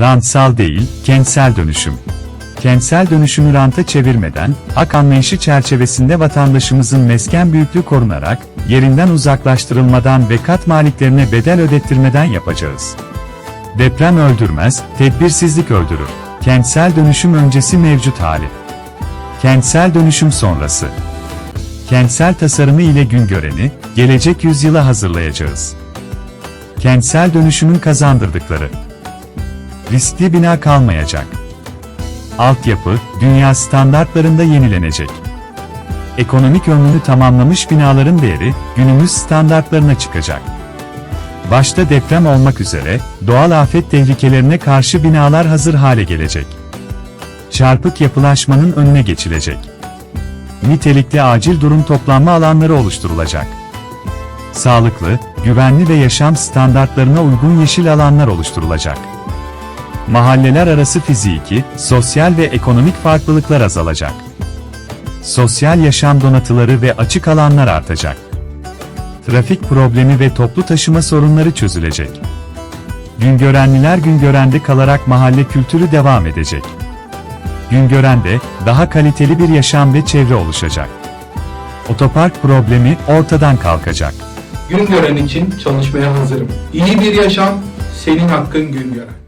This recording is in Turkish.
Rantsal değil, kentsel dönüşüm. Kentsel dönüşümü ranta çevirmeden, hak anlayışı çerçevesinde vatandaşımızın mesken büyüklüğü korunarak, yerinden uzaklaştırılmadan ve kat maliklerine bedel ödettirmeden yapacağız. Deprem öldürmez, tedbirsizlik öldürür. Kentsel dönüşüm öncesi mevcut hali. Kentsel dönüşüm sonrası. Kentsel tasarımı ile Güngören'i, gelecek yüzyıla hazırlayacağız. Kentsel dönüşümün kazandırdıkları. Riskli bina kalmayacak. Altyapı, dünya standartlarında yenilenecek. Ekonomik ömrünü tamamlamış binaların değeri, günümüz standartlarına çıkacak. Başta deprem olmak üzere, doğal afet tehlikelerine karşı binalar hazır hale gelecek. Çarpık yapılaşmanın önüne geçilecek. Nitelikli acil durum toplanma alanları oluşturulacak. Sağlıklı, güvenli ve yaşam standartlarına uygun yeşil alanlar oluşturulacak. Mahalleler arası fiziki, sosyal ve ekonomik farklılıklar azalacak. Sosyal yaşam donatıları ve açık alanlar artacak. Trafik problemi ve toplu taşıma sorunları çözülecek. Güngörenliler Güngören'de kalarak mahalle kültürü devam edecek. Güngören'de daha kaliteli bir yaşam ve çevre oluşacak. Otopark problemi ortadan kalkacak. Güngören için çalışmaya hazırım. İyi bir yaşam senin hakkın Güngören.